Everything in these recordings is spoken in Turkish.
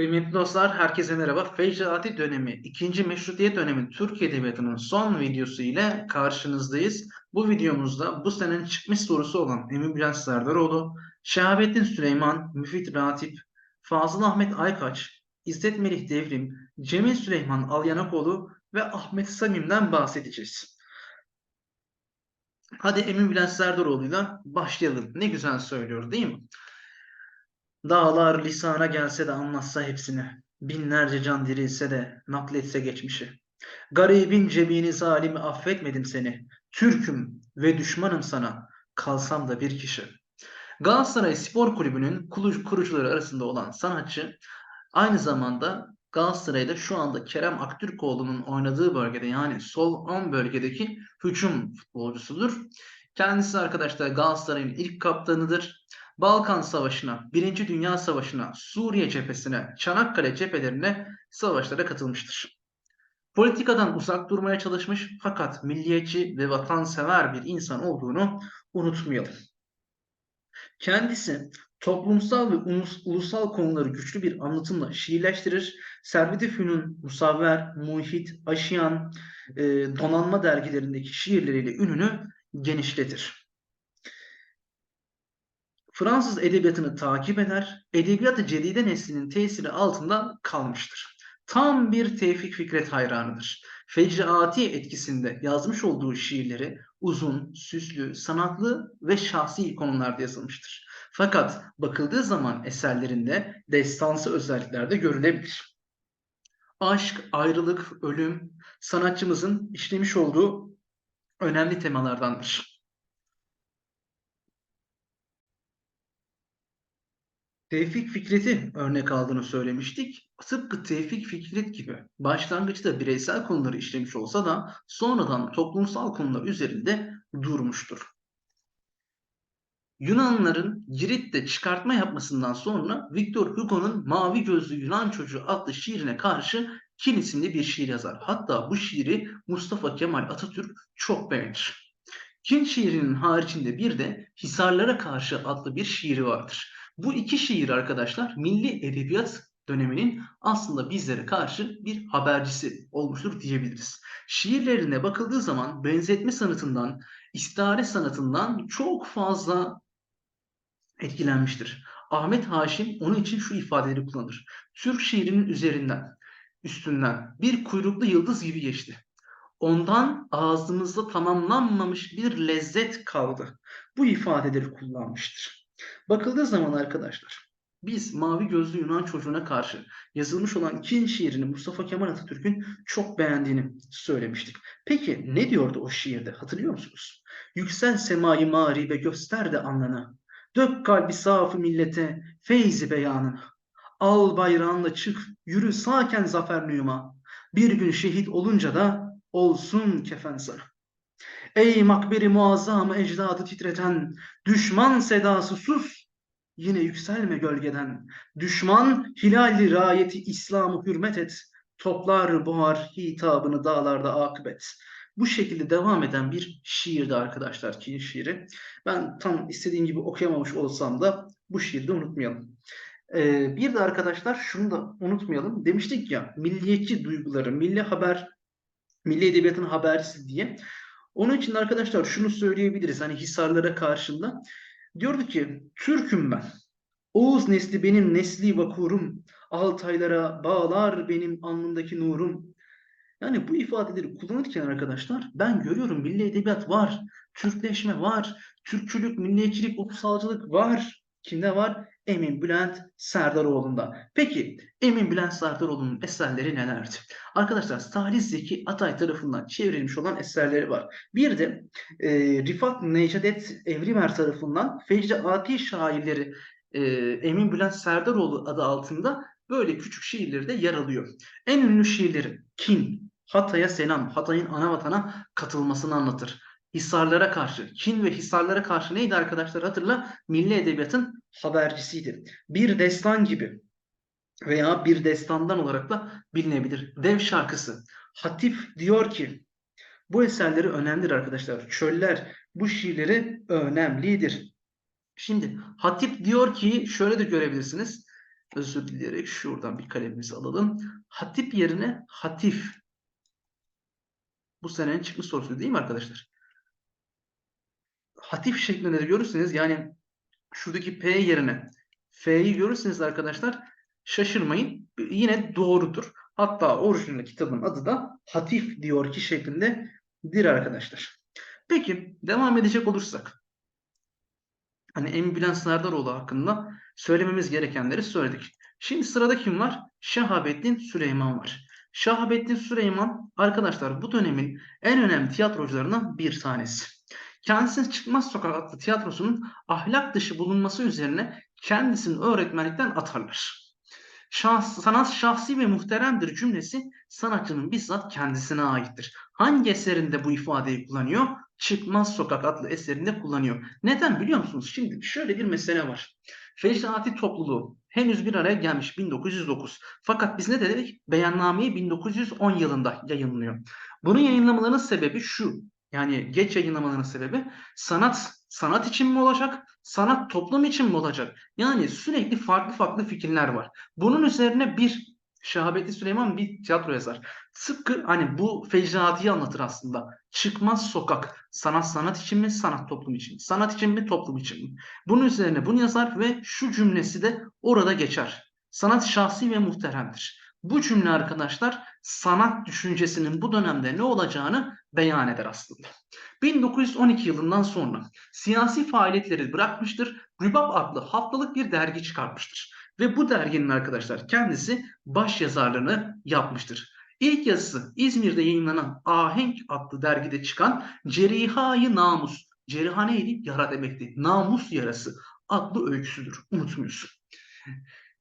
Kıymetli dostlar, herkese merhaba. Fecraati dönemi, 2. Meşrutiyet dönemi Türk Edebiyatı'nın son videosu ile karşınızdayız. Bu videomuzda bu senenin çıkmış sorusu olan Emin Bülent Serdaroğlu, Şehabettin Süleyman, Müfit Ratip, Fazıl Ahmet Aykaç, İzzet Melih Devrim, Cemil Süleyman Alyanakoğlu ve Ahmet Samim'den bahsedeceğiz. Hadi Emin Bülent Serdaroğlu'yla başlayalım. Ne güzel söylüyor değil mi? Dağlar lisana gelse de anlatsa hepsini. Binlerce can dirilse de nakletse geçmişi. Garibin cebini zalimi affetmedim seni. Türk'üm ve düşmanım sana. Kalsam da bir kişi. Galatasaray Spor Kulübü'nün kurucuları arasında olan sanatçı aynı zamanda Galatasaray'da şu anda Kerem Aktürkoğlu'nun oynadığı bölgede yani sol ön bölgedeki hücum futbolcusudur. Kendisi arkadaşlar Galatasaray'ın ilk kaptanıdır. Balkan Savaşı'na, Birinci Dünya Savaşı'na, Suriye cephesine, Çanakkale cephelerine savaşlara katılmıştır. Politikadan uzak durmaya çalışmış fakat milliyetçi ve vatansever bir insan olduğunu unutmayalım. Kendisi toplumsal ve ulus- ulusal konuları güçlü bir anlatımla şiirleştirir. Servet-i Fünun, Musavver, Muhit, Aşiyan, e, Donanma dergilerindeki şiirleriyle ününü genişletir. Fransız edebiyatını takip eder, edebiyat-ı cedide neslinin tesiri altında kalmıştır. Tam bir Tevfik Fikret hayranıdır. Fecraati etkisinde yazmış olduğu şiirleri uzun, süslü, sanatlı ve şahsi konularda yazılmıştır. Fakat bakıldığı zaman eserlerinde destansı özellikler de görülebilir. Aşk, ayrılık, ölüm sanatçımızın işlemiş olduğu önemli temalardandır. Tevfik Fikret'i örnek aldığını söylemiştik. Tıpkı Tevfik Fikret gibi başlangıçta bireysel konuları işlemiş olsa da sonradan toplumsal konular üzerinde durmuştur. Yunanlıların Girit'te çıkartma yapmasından sonra Victor Hugo'nun Mavi Gözlü Yunan Çocuğu adlı şiirine karşı Kin isimli bir şiir yazar. Hatta bu şiiri Mustafa Kemal Atatürk çok beğenir. Kin şiirinin haricinde bir de Hisarlara Karşı adlı bir şiiri vardır. Bu iki şiir arkadaşlar milli edebiyat döneminin aslında bizlere karşı bir habercisi olmuştur diyebiliriz. Şiirlerine bakıldığı zaman benzetme sanatından, istare sanatından çok fazla etkilenmiştir. Ahmet Haşim onun için şu ifadeleri kullanır. Türk şiirinin üzerinden, üstünden bir kuyruklu yıldız gibi geçti. Ondan ağzımızda tamamlanmamış bir lezzet kaldı. Bu ifadeleri kullanmıştır. Bakıldığı zaman arkadaşlar biz Mavi Gözlü Yunan çocuğuna karşı yazılmış olan Kin şiirini Mustafa Kemal Atatürk'ün çok beğendiğini söylemiştik. Peki ne diyordu o şiirde hatırlıyor musunuz? Yüksel semayı mari ve göster de anlana. Dök kalbi safı millete feyzi beyanına. Al bayrağınla çık yürü saken zafer nüma. Bir gün şehit olunca da olsun kefen sana. Ey makberi muazzam ecdadı titreten, düşman sedası sus, yine yükselme gölgeden. Düşman hilali rayeti İslam'ı hürmet et, toplar buhar hitabını dağlarda akıbet. Bu şekilde devam eden bir şiirdi arkadaşlar Kin şiiri. Ben tam istediğim gibi okuyamamış olsam da bu şiiri de unutmayalım. Ee, bir de arkadaşlar şunu da unutmayalım. Demiştik ya milliyetçi duyguları, milli haber, milli edebiyatın habercisi diye. Onun için arkadaşlar şunu söyleyebiliriz. Hani Hisarlara karşında diyordu ki Türk'üm ben. Oğuz nesli benim nesli vakurum. Altaylara bağlar benim alnımdaki nurum. Yani bu ifadeleri kullanırken arkadaşlar ben görüyorum milli edebiyat var. Türkleşme var. Türkçülük, milliyetçilik, ulusalcılık var. Kimde var? Emin Bülent Serdaroğlu'nda. Peki Emin Bülent Serdaroğlu'nun eserleri nelerdi? Arkadaşlar Salih Zeki Atay tarafından çevrilmiş olan eserleri var. Bir de e, Rifat Necadet Evrimer tarafından Fecri şairleri e, Emin Bülent Serdaroğlu adı altında böyle küçük şiirleri de yer alıyor. En ünlü şiirleri Kin, Hatay'a selam, Hatay'ın ana vatana katılmasını anlatır. Hisarlara karşı, Kin ve Hisarlara karşı neydi arkadaşlar hatırla? Milli Edebiyat'ın habercisiydi. Bir destan gibi veya bir destandan olarak da bilinebilir. Dev şarkısı. Hatif diyor ki bu eserleri önemlidir arkadaşlar. Çöller bu şiirleri önemlidir. Şimdi Hatip diyor ki şöyle de görebilirsiniz. özür dileyerek şuradan bir kalemimizi alalım. Hatip yerine hatif. Bu senenin çıkmış sorusu değil mi arkadaşlar? Hatif şeklinde de görürseniz yani şuradaki P yerine F'yi görürseniz arkadaşlar şaşırmayın. Yine doğrudur. Hatta orijinal kitabın adı da Hatif diyor ki şeklindedir arkadaşlar. Peki devam edecek olursak. Hani Emin Bülent Serdaroğlu hakkında söylememiz gerekenleri söyledik. Şimdi sırada kim var? Şahabettin Süleyman var. Şahabettin Süleyman arkadaşlar bu dönemin en önemli tiyatrocularından bir tanesi. Kendisinin Çıkmaz Sokak adlı tiyatrosunun ahlak dışı bulunması üzerine kendisini öğretmenlikten atarlar. Şahs, sanat şahsi ve muhteremdir cümlesi sanatçının bizzat kendisine aittir. Hangi eserinde bu ifadeyi kullanıyor? Çıkmaz Sokak adlı eserinde kullanıyor. Neden biliyor musunuz? Şimdi şöyle bir mesele var. Fecraati topluluğu henüz bir araya gelmiş 1909. Fakat biz ne dedik? Beyannameyi 1910 yılında yayınlıyor. Bunun yayınlamalarının sebebi şu. Yani geç yayınlamalarının sebebi sanat sanat için mi olacak? Sanat toplum için mi olacak? Yani sürekli farklı farklı fikirler var. Bunun üzerine bir Şahabetli Süleyman bir tiyatro yazar. Tıpkı hani bu fecraatıyı anlatır aslında. Çıkmaz sokak. Sanat sanat için mi? Sanat toplum için mi? Sanat için mi? Toplum için mi? Bunun üzerine bunu yazar ve şu cümlesi de orada geçer. Sanat şahsi ve muhteremdir. Bu cümle arkadaşlar sanat düşüncesinin bu dönemde ne olacağını beyan eder aslında. 1912 yılından sonra siyasi faaliyetleri bırakmıştır. Rübab adlı haftalık bir dergi çıkartmıştır. Ve bu derginin arkadaşlar kendisi baş yazarlığını yapmıştır. İlk yazısı İzmir'de yayınlanan Ahenk adlı dergide çıkan Cerihayı Namus. Ceriha neydi? Yara demekti. Namus yarası adlı öyküsüdür. Unutmuyorsun.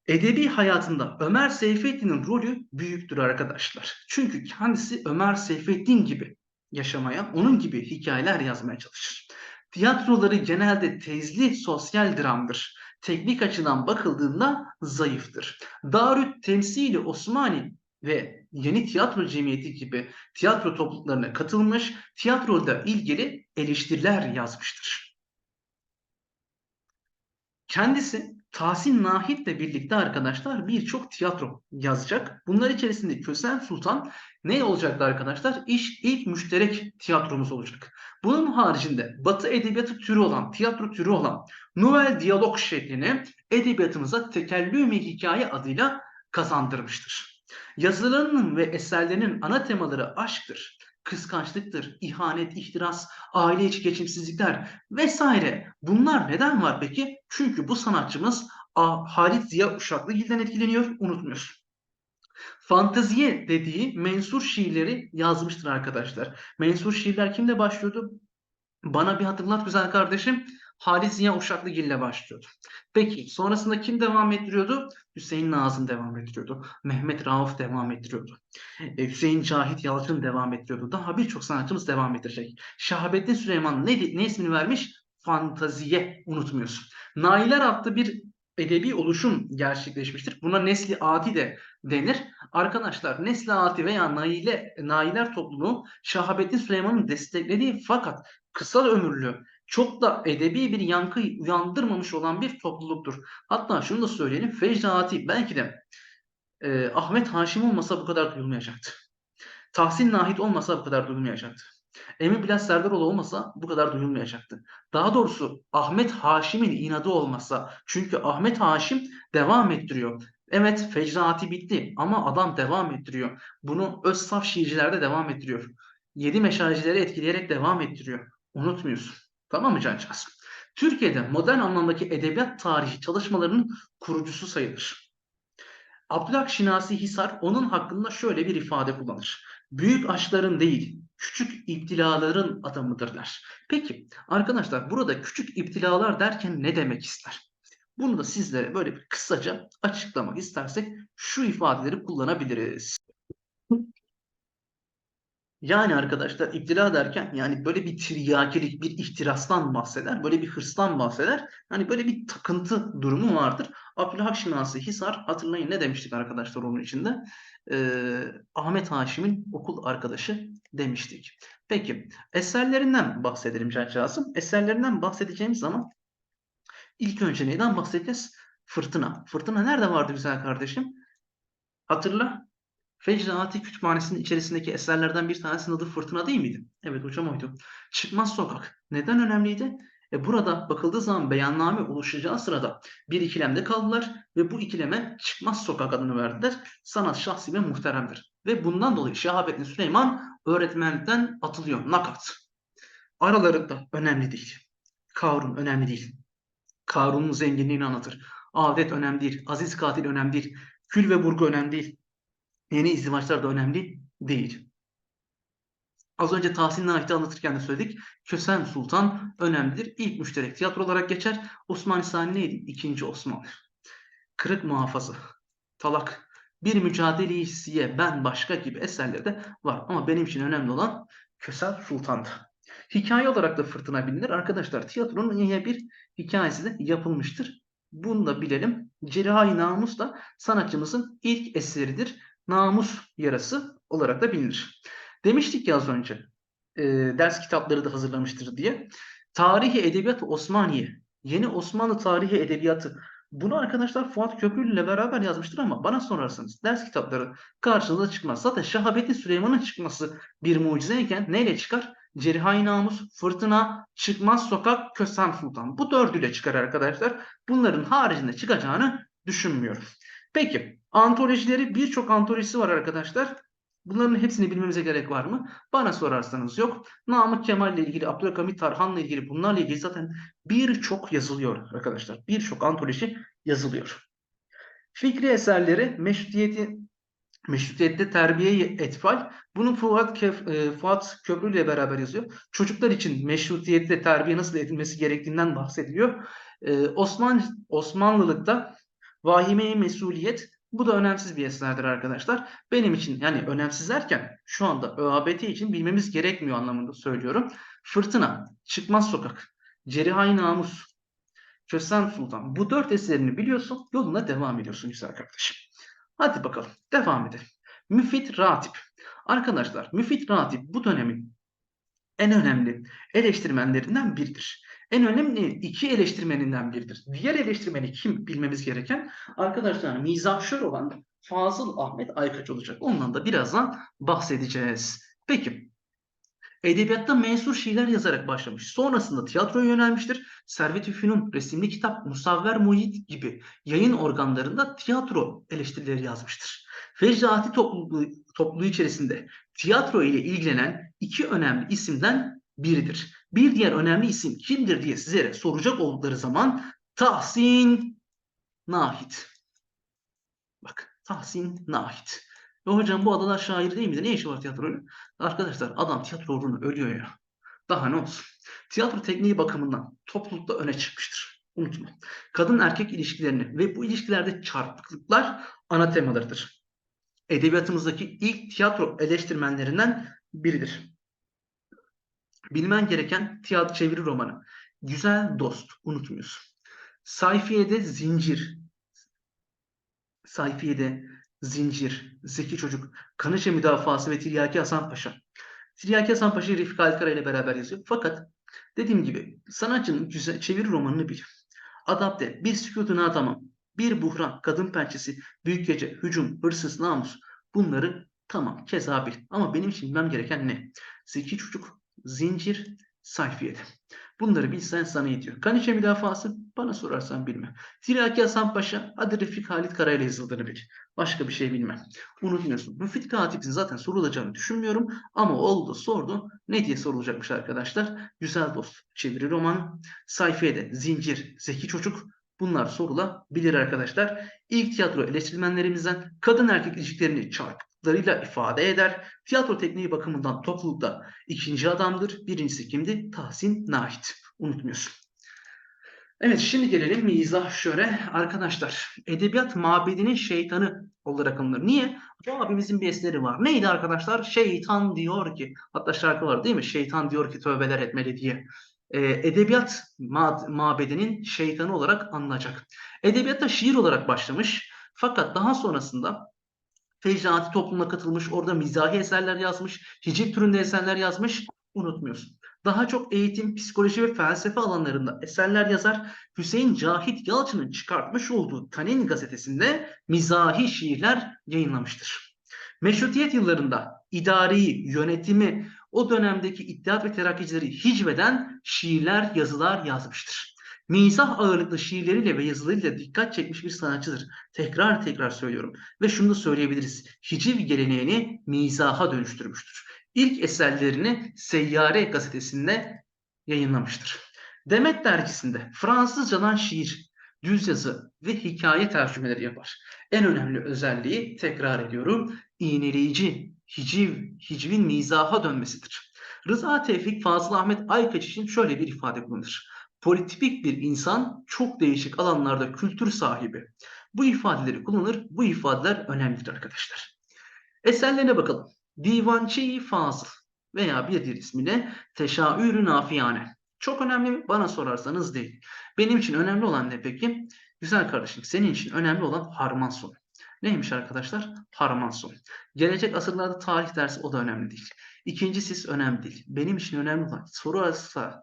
Edebi hayatında Ömer Seyfettin'in rolü büyüktür arkadaşlar. Çünkü kendisi Ömer Seyfettin gibi yaşamaya, onun gibi hikayeler yazmaya çalışır. Tiyatroları genelde tezli sosyal dramdır. Teknik açıdan bakıldığında zayıftır. Darüt Temsili Osmani ve Yeni Tiyatro Cemiyeti gibi tiyatro topluluklarına katılmış, tiyatroda ilgili eleştiriler yazmıştır. Kendisi Tahsin Nahit'le birlikte arkadaşlar birçok tiyatro yazacak. Bunlar içerisinde Kösem Sultan ne olacaktı arkadaşlar? İş ilk müşterek tiyatromuz olacak. Bunun haricinde Batı edebiyatı türü olan, tiyatro türü olan Novel Diyalog şeklini edebiyatımıza tekellüm hikaye adıyla kazandırmıştır. Yazılarının ve eserlerinin ana temaları aşktır, kıskançlıktır, ihanet, ihtiras, aile içi geçimsizlikler vesaire. Bunlar neden var peki? Çünkü bu sanatçımız Halit Ziya Uşaklıgil'den etkileniyor, unutmuyorsun. Fantaziye dediği mensur şiirleri yazmıştır arkadaşlar. Mensur şiirler kimle başlıyordu? Bana bir hatırlat güzel kardeşim. Halit Ziya Uşaklıgil ile başlıyordu. Peki sonrasında kim devam ettiriyordu? Hüseyin Nazım devam ettiriyordu. Mehmet Rauf devam ettiriyordu. E, Hüseyin Cahit Yalçın devam ettiriyordu. Daha birçok sanatçımız devam ettirecek. Şahabettin Süleyman ne, ne ismini vermiş? Fantaziye unutmuyorsun. Nailer adlı bir edebi oluşum gerçekleşmiştir. Buna nesli adi de denir. Arkadaşlar nesli adi veya naile, nailer topluluğu Şahabettin Süleyman'ın desteklediği fakat kısa ömürlü çok da edebi bir yankı uyandırmamış olan bir topluluktur. Hatta şunu da söyleyelim. Fecraati belki de e, Ahmet Haşim olmasa bu kadar duyulmayacaktı. Tahsin Nahit olmasa bu kadar duyulmayacaktı. Emin Bülent Serdaroğlu olmasa bu kadar duyulmayacaktı. Daha doğrusu Ahmet Haşim'in inadı olmasa çünkü Ahmet Haşim devam ettiriyor. Evet fecraati bitti ama adam devam ettiriyor. Bunu öz saf şiircilerde devam ettiriyor. Yedi meşalcileri etkileyerek devam ettiriyor. Unutmuyorsun. Tamam mı cancağız? Türkiye'de modern anlamdaki edebiyat tarihi çalışmalarının kurucusu sayılır. Abdülhak Şinasi Hisar onun hakkında şöyle bir ifade kullanır. Büyük aşkların değil, küçük iptilaların adamıdır der. Peki arkadaşlar burada küçük iptilalar derken ne demek ister? Bunu da sizlere böyle bir kısaca açıklamak istersek şu ifadeleri kullanabiliriz. Yani arkadaşlar iptila derken yani böyle bir tiryakilik, bir ihtirastan bahseder, böyle bir hırstan bahseder. Yani böyle bir takıntı durumu vardır. Abdülhak Şinasi Hisar hatırlayın ne demiştik arkadaşlar onun içinde? Ee, Ahmet Haşim'in okul arkadaşı demiştik. Peki eserlerinden bahsedelim Cancağızım. Eserlerinden bahsedeceğimiz zaman ilk önce neyden bahsedeceğiz? Fırtına. Fırtına nerede vardı güzel kardeşim? Hatırla. Fecraati Kütüphanesi'nin içerisindeki eserlerden bir tanesinin adı Fırtına değil miydi? Evet hocam oydu. Çıkmaz Sokak. Neden önemliydi? E burada bakıldığı zaman beyanname oluşacağı sırada bir ikilemde kaldılar ve bu ikileme Çıkmaz Sokak adını verdiler. Sanat şahsi ve muhteremdir. Ve bundan dolayı Şehabettin Süleyman öğretmenlikten atılıyor. Nakat. Aralarında önemli değil. Karun önemli değil. Karun'un zenginliğini anlatır. Adet önemli değil. Aziz katil önemli değil. Kül ve burgu önemli değil. Yeni izdivaçlar da önemli değil. Az önce Tahsin Nahit'i anlatırken de söyledik. Kösem Sultan önemlidir. İlk müşterek tiyatro olarak geçer. Osman Sani neydi? İkinci Osman. Kırık Muhafaza, Talak, Bir Mücadele Hissiye, Ben Başka gibi eserlerde var. Ama benim için önemli olan Kösem Sultan'dı. Hikaye olarak da Fırtına bilinir. Arkadaşlar tiyatronun yine bir hikayesi de yapılmıştır. Bunu da bilelim. Cerrahi Namus da sanatçımızın ilk eseridir. Namus yarası olarak da bilinir. Demiştik ya az önce e, ders kitapları da hazırlamıştır diye. Tarihi Edebiyat Osmaniye, Yeni Osmanlı Tarihi Edebiyatı. Bunu arkadaşlar Fuat Köprülü ile beraber yazmıştır ama bana sorarsanız ders kitapları karşınıza çıkmaz. Zaten Şahabettin Süleyman'ın çıkması bir mucizeyken neyle çıkar? Cerrahi Namus, Fırtına, Çıkmaz Sokak, Kösem Sultan. Bu dördüyle çıkar arkadaşlar. Bunların haricinde çıkacağını düşünmüyorum. Peki antolojileri birçok antolojisi var arkadaşlar. Bunların hepsini bilmemize gerek var mı? Bana sorarsanız yok. Namık Kemal ile ilgili, Abdülhamit Tarhan'la ilgili bunlarla ilgili zaten birçok yazılıyor arkadaşlar. Birçok antoloji yazılıyor. Fikri eserleri meşrutiyeti Meşrutiyette terbiye etfal. Bunu Fuat, Kef, e, Fuat Köprü ile beraber yazıyor. Çocuklar için meşrutiyette terbiye nasıl edilmesi gerektiğinden bahsediliyor. E, Osman Osmanlılıkta vahime mesuliyet bu da önemsiz bir eserdir arkadaşlar. Benim için yani önemsiz derken şu anda ÖABT için bilmemiz gerekmiyor anlamında söylüyorum. Fırtına, Çıkmaz Sokak, Cerihai Namus, Kösem Sultan. Bu dört eserini biliyorsun, yoluna devam ediyorsun güzel kardeşim. Hadi bakalım devam edelim. Müfit Ratip. Arkadaşlar Müfit Ratip bu dönemin en önemli eleştirmenlerinden biridir. En önemli iki eleştirmeninden biridir. Diğer eleştirmeni kim bilmemiz gereken? Arkadaşlar mizahşör olan Fazıl Ahmet Aykaç olacak. Ondan da birazdan bahsedeceğiz. Peki Edebiyatta mensur şiirler yazarak başlamış. Sonrasında tiyatroya yönelmiştir. Servet-i resimli kitap, Musavver Muhit gibi yayın organlarında tiyatro eleştirileri yazmıştır. Fecraati topluluğu, topluluğu içerisinde tiyatro ile ilgilenen iki önemli isimden biridir. Bir diğer önemli isim kimdir diye size soracak oldukları zaman Tahsin Nahit. Bak Tahsin Nahit. E hocam bu adalar şair değil miydi? Ne işi var tiyatroyla? Arkadaşlar adam tiyatro uğruna ölüyor ya. Daha ne olsun? Tiyatro tekniği bakımından toplulukta öne çıkmıştır. Unutma. Kadın erkek ilişkilerini ve bu ilişkilerde çarpıklıklar ana temalarıdır. Edebiyatımızdaki ilk tiyatro eleştirmenlerinden biridir. Bilmen gereken tiyatro çeviri romanı. Güzel dost. Unutmuyorsun. Sayfiye'de zincir. Sayfiye'de Zincir, Zeki Çocuk, Kanıca Müdafası ve Tiryaki Hasan Paşa. Tiryaki Hasan Paşa'yı Refik Alkara ile beraber yazıyor. Fakat dediğim gibi sanatçının güzel çeviri romanını bil. Adapte, bir sükutuna tamam, bir buhran, kadın pençesi, büyük gece, hücum, hırsız, namus. Bunları tamam keza bil. Ama benim için bilmem gereken ne? Zeki Çocuk, Zincir, Sayfiye'de. Bunları bilsen sana yetiyor. Kaniçe müdafası bana sorarsan bilme. Tiraki Hasan Paşa hadi Refik Halit Karayla yazıldığını bil. Başka bir şey bilmem. Unutmuyorsun. Müfit Katip'in zaten sorulacağını düşünmüyorum. Ama oldu sordu. Ne diye sorulacakmış arkadaşlar? Güzel Dost çeviri roman. Sayfiye'de Zincir, Zeki Çocuk. Bunlar sorulabilir arkadaşlar. İlk tiyatro eleştirmenlerimizden kadın erkek ilişkilerini çarpıklarıyla ifade eder. Tiyatro tekniği bakımından toplulukta ikinci adamdır. Birincisi kimdi? Tahsin Nahit. Unutmuyorsun. Evet şimdi gelelim mizah şöyle. Arkadaşlar edebiyat mabedinin şeytanı olarak anılır. Niye? Bu abimizin bir eseri var. Neydi arkadaşlar? Şeytan diyor ki hatta şarkı var değil mi? Şeytan diyor ki tövbeler etmeli diye. Ee, edebiyat ma mabedinin şeytanı olarak anılacak. Edebiyatta şiir olarak başlamış. Fakat daha sonrasında fecraati toplumuna katılmış. Orada mizahi eserler yazmış. Hicip türünde eserler yazmış. Unutmuyorsun. Daha çok eğitim, psikoloji ve felsefe alanlarında eserler yazar. Hüseyin Cahit Yalçın'ın çıkartmış olduğu Tanin gazetesinde mizahi şiirler yayınlamıştır. Meşrutiyet yıllarında idariyi, yönetimi, o dönemdeki İttihat ve Terakkicileri hicveden şiirler, yazılar yazmıştır. Mizah ağırlıklı şiirleriyle ve yazılarıyla dikkat çekmiş bir sanatçıdır. Tekrar tekrar söylüyorum. Ve şunu da söyleyebiliriz. Hiciv geleneğini mizaha dönüştürmüştür. İlk eserlerini Seyyare gazetesinde yayınlamıştır. Demet dergisinde Fransızcadan şiir, düz yazı ve hikaye tercümeleri yapar. En önemli özelliği tekrar ediyorum, iğneleyici, hiciv, hicvin mizaha dönmesidir. Rıza Tevfik Fazıl Ahmet Aykaç için şöyle bir ifade kullanır. Politipik bir insan çok değişik alanlarda kültür sahibi. Bu ifadeleri kullanır, bu ifadeler önemlidir arkadaşlar. Eserlerine bakalım. Divançi Fazıl veya bir diğer ismiyle Teşaür-ü Nafiyane. Çok önemli mi? Bana sorarsanız değil. Benim için önemli olan ne peki? Güzel kardeşim senin için önemli olan harman sonu. Neymiş arkadaşlar? Harman sonu. Gelecek asırlarda tarih dersi o da önemli değil. İkinci sis önemli değil. Benim için önemli olan soru arası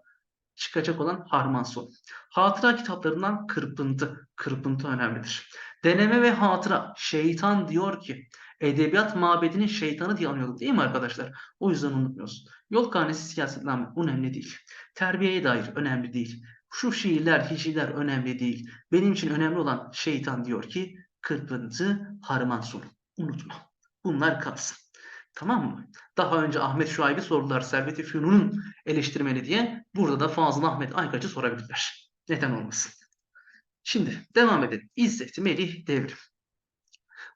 çıkacak olan harman sonu. Hatıra kitaplarından kırpıntı. Kırpıntı önemlidir. Deneme ve hatıra. Şeytan diyor ki edebiyat mabedinin şeytanı diye anıyorduk değil mi arkadaşlar? O yüzden unutmuyorsun. Yol karnesi siyasetname önemli değil. Terbiyeye dair önemli değil. Şu şiirler, hiciler önemli değil. Benim için önemli olan şeytan diyor ki kırpıntı, harman sonu. Unutma. Bunlar kalsın. Tamam mı? Daha önce Ahmet Şuayb'i sordular Servet-i Fünun'un eleştirmeni diye. Burada da Fazıl Ahmet Aykaç'ı sorabilirler. Neden olmasın? Şimdi devam edelim. İzzet Melih Devrim.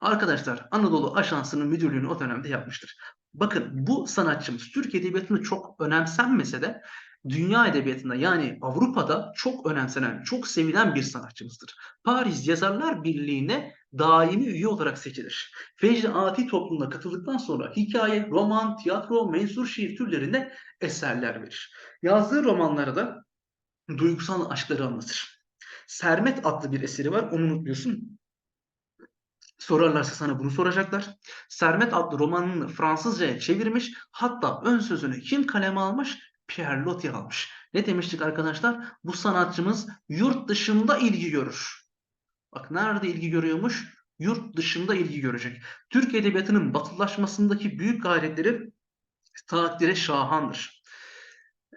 Arkadaşlar Anadolu Ajansı'nın müdürlüğünü o dönemde yapmıştır. Bakın bu sanatçımız Türk Edebiyatı'nda çok önemsenmese de dünya edebiyatında yani Avrupa'da çok önemsenen, çok sevilen bir sanatçımızdır. Paris Yazarlar Birliği'ne daimi üye olarak seçilir. Fecri Ati toplumuna katıldıktan sonra hikaye, roman, tiyatro, mensur şiir türlerinde eserler verir. Yazdığı romanları da duygusal aşkları anlatır. Sermet adlı bir eseri var, onu unutmuyorsun. Sorarlarsa sana bunu soracaklar. Sermet adlı romanını Fransızcaya çevirmiş. Hatta ön sözünü kim kaleme almış? Pierre Loti almış. Ne demiştik arkadaşlar? Bu sanatçımız yurt dışında ilgi görür. Bak nerede ilgi görüyormuş? Yurt dışında ilgi görecek. Türk Edebiyatı'nın batılaşmasındaki büyük gayretleri takdire şahandır.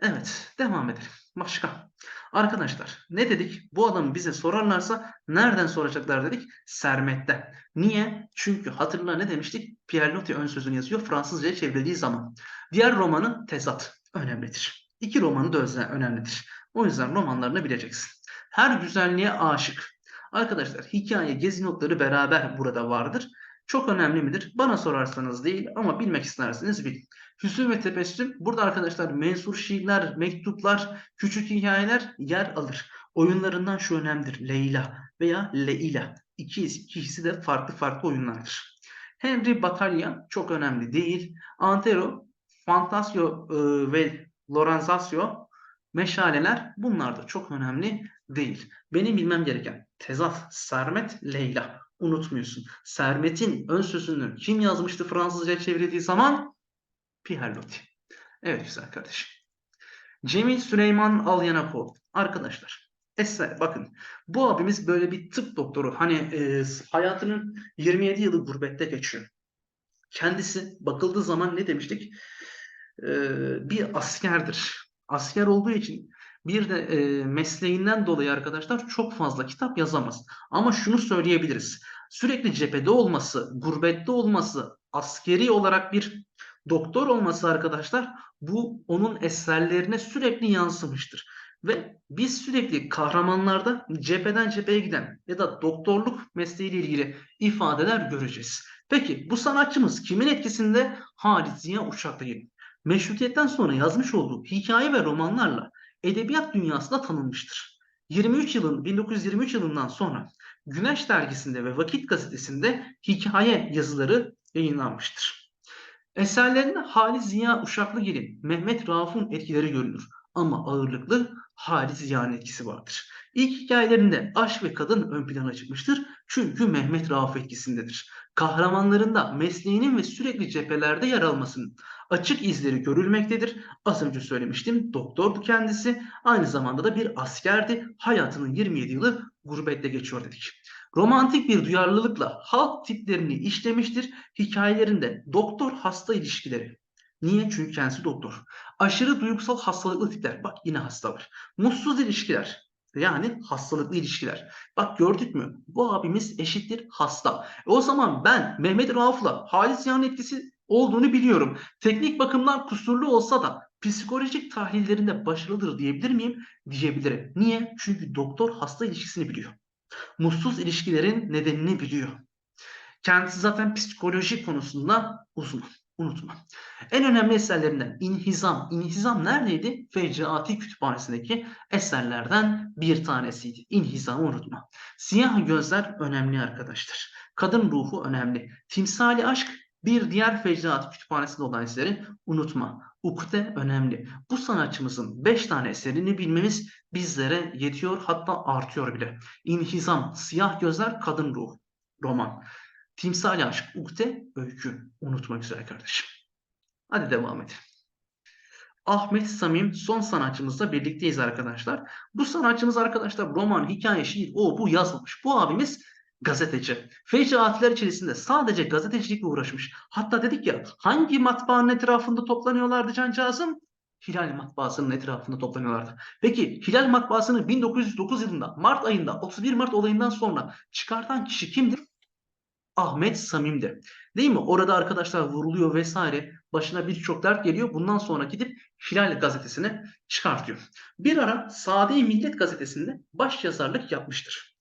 Evet, devam edelim. Başka. Arkadaşlar ne dedik? Bu adamı bize sorarlarsa nereden soracaklar dedik? Sermet'ten. Niye? Çünkü hatırla ne demiştik? Pierre Loti ön sözünü yazıyor Fransızcaya çevrildiği zaman. Diğer romanı Tezat önemlidir. İki romanı da önemlidir. O yüzden romanlarını bileceksin. Her güzelliğe aşık. Arkadaşlar hikaye, gezi notları beraber burada vardır. Çok önemli midir? Bana sorarsanız değil ama bilmek isterseniz bilin. Hüsnü ve tebessüm burada arkadaşlar mensur şiirler, mektuplar, küçük hikayeler yer alır. Oyunlarından şu önemlidir. Leyla veya Leila. İki ikisi de farklı farklı oyunlardır. Henry Batalya çok önemli değil. Antero, Fantasio e, ve Lorenzasio meşaleler bunlar da çok önemli değil. Benim bilmem gereken tezat, sermet, Leyla. Unutmuyorsun. Sermet'in ön sözünü kim yazmıştı Fransızca çevrildiği zaman? Pierre Loti. Evet güzel kardeşim. Cemil Süleyman Alyanapol. Arkadaşlar eser bakın bu abimiz böyle bir tıp doktoru. Hani e, hayatının 27 yılı gurbette geçiyor. Kendisi bakıldığı zaman ne demiştik? E, bir askerdir. Asker olduğu için bir de e, mesleğinden dolayı arkadaşlar çok fazla kitap yazamaz. Ama şunu söyleyebiliriz. Sürekli cephede olması, gurbette olması, askeri olarak bir doktor olması arkadaşlar bu onun eserlerine sürekli yansımıştır. Ve biz sürekli kahramanlarda cepheden cepheye giden ya da doktorluk mesleğiyle ilgili ifadeler göreceğiz. Peki bu sanatçımız kimin etkisinde? Halit Ziya Uşaklı'nın. Meşrutiyetten sonra yazmış olduğu hikaye ve romanlarla edebiyat dünyasında tanınmıştır. 23 yılın 1923 yılından sonra Güneş dergisinde ve Vakit gazetesinde hikaye yazıları yayınlanmıştır. Eserlerinde Halis Ziya Uşaklıgil'in Mehmet Rauf'un etkileri görülür ama ağırlıklı Halis Ziya'nın etkisi vardır. İlk hikayelerinde aşk ve kadın ön plana çıkmıştır çünkü Mehmet Rauf etkisindedir. Kahramanlarında mesleğinin ve sürekli cephelerde yer almasının Açık izleri görülmektedir. Az önce söylemiştim. Doktordu kendisi. Aynı zamanda da bir askerdi. Hayatının 27 yılı gurbette geçiyor dedik. Romantik bir duyarlılıkla halk tiplerini işlemiştir. Hikayelerinde doktor hasta ilişkileri. Niye? Çünkü kendisi doktor. Aşırı duygusal hastalıklı tipler. Bak yine hasta var. Mutsuz ilişkiler. Yani hastalıklı ilişkiler. Bak gördük mü? Bu abimiz eşittir hasta. E o zaman ben Mehmet Rauf'la Halis Ziyan'ın etkisi olduğunu biliyorum. Teknik bakımdan kusurlu olsa da psikolojik tahlillerinde başarılıdır diyebilir miyim? Diyebilirim. Niye? Çünkü doktor hasta ilişkisini biliyor. Mutsuz ilişkilerin nedenini biliyor. Kendisi zaten psikoloji konusunda uzman. Unutma. En önemli eserlerinden İnhizam. İnhizam neredeydi? Fecraati Kütüphanesi'ndeki eserlerden bir tanesiydi. İnhizamı unutma. Siyah gözler önemli arkadaşlar. Kadın ruhu önemli. Timsali aşk bir diğer Fecraati Kütüphanesi'nde olan eseri unutma. Ukde önemli. Bu sanatçımızın 5 tane eserini bilmemiz bizlere yetiyor hatta artıyor bile. İnhizam, Siyah Gözler, Kadın Ruhu, roman. Timsali Aşk, Ukde, Öykü. Unutma güzel kardeşim. Hadi devam edelim. Ahmet Samim son sanatçımızla birlikteyiz arkadaşlar. Bu sanatçımız arkadaşlar roman, hikaye, şiir, o bu yazmamış. Bu abimiz gazeteci. Fecraatler içerisinde sadece gazetecilikle uğraşmış. Hatta dedik ya hangi matbaanın etrafında toplanıyorlardı cancağızım? Hilal matbaasının etrafında toplanıyorlardı. Peki Hilal matbaasını 1909 yılında Mart ayında 31 Mart olayından sonra çıkartan kişi kimdir? Ahmet Samim'di. Değil mi? Orada arkadaşlar vuruluyor vesaire. Başına birçok dert geliyor. Bundan sonra gidip Hilal gazetesini çıkartıyor. Bir ara Sade Millet gazetesinde baş yazarlık yapmıştır.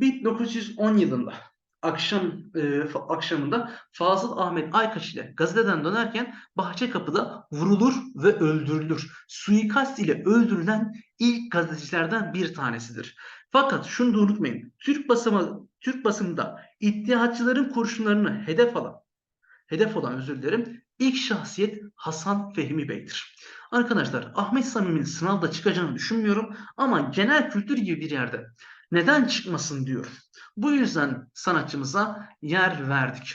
1910 yılında akşam e, akşamında Fazıl Ahmet Aykaç ile gazeteden dönerken Bahçekapı'da vurulur ve öldürülür. Suikast ile öldürülen ilk gazetecilerden bir tanesidir. Fakat şunu da unutmayın. Türk basımı Türk basımında İttihatçıların kurşunlarını hedef alan hedef olan özür dilerim ilk şahsiyet Hasan Fehmi Bey'dir. Arkadaşlar Ahmet Samim'in sınavda çıkacağını düşünmüyorum ama genel kültür gibi bir yerde neden çıkmasın diyorum. Bu yüzden sanatçımıza yer verdik.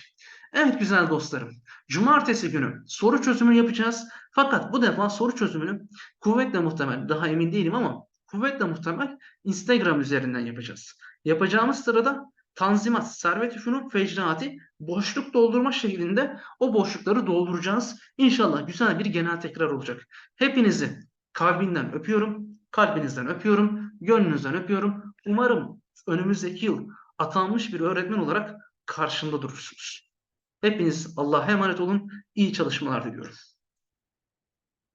Evet güzel dostlarım. Cumartesi günü soru çözümü yapacağız. Fakat bu defa soru çözümünü kuvvetle muhtemel, daha emin değilim ama kuvvetle muhtemel Instagram üzerinden yapacağız. Yapacağımız sırada Tanzimat, Servet Üfünun fecraati boşluk doldurma şeklinde o boşlukları dolduracağız. İnşallah güzel bir genel tekrar olacak. Hepinizi kalbinden öpüyorum. Kalbinizden öpüyorum. Gönlünüzden öpüyorum. Umarım önümüzdeki yıl atanmış bir öğretmen olarak karşımda durursunuz. Hepiniz Allah'a emanet olun. İyi çalışmalar diliyorum.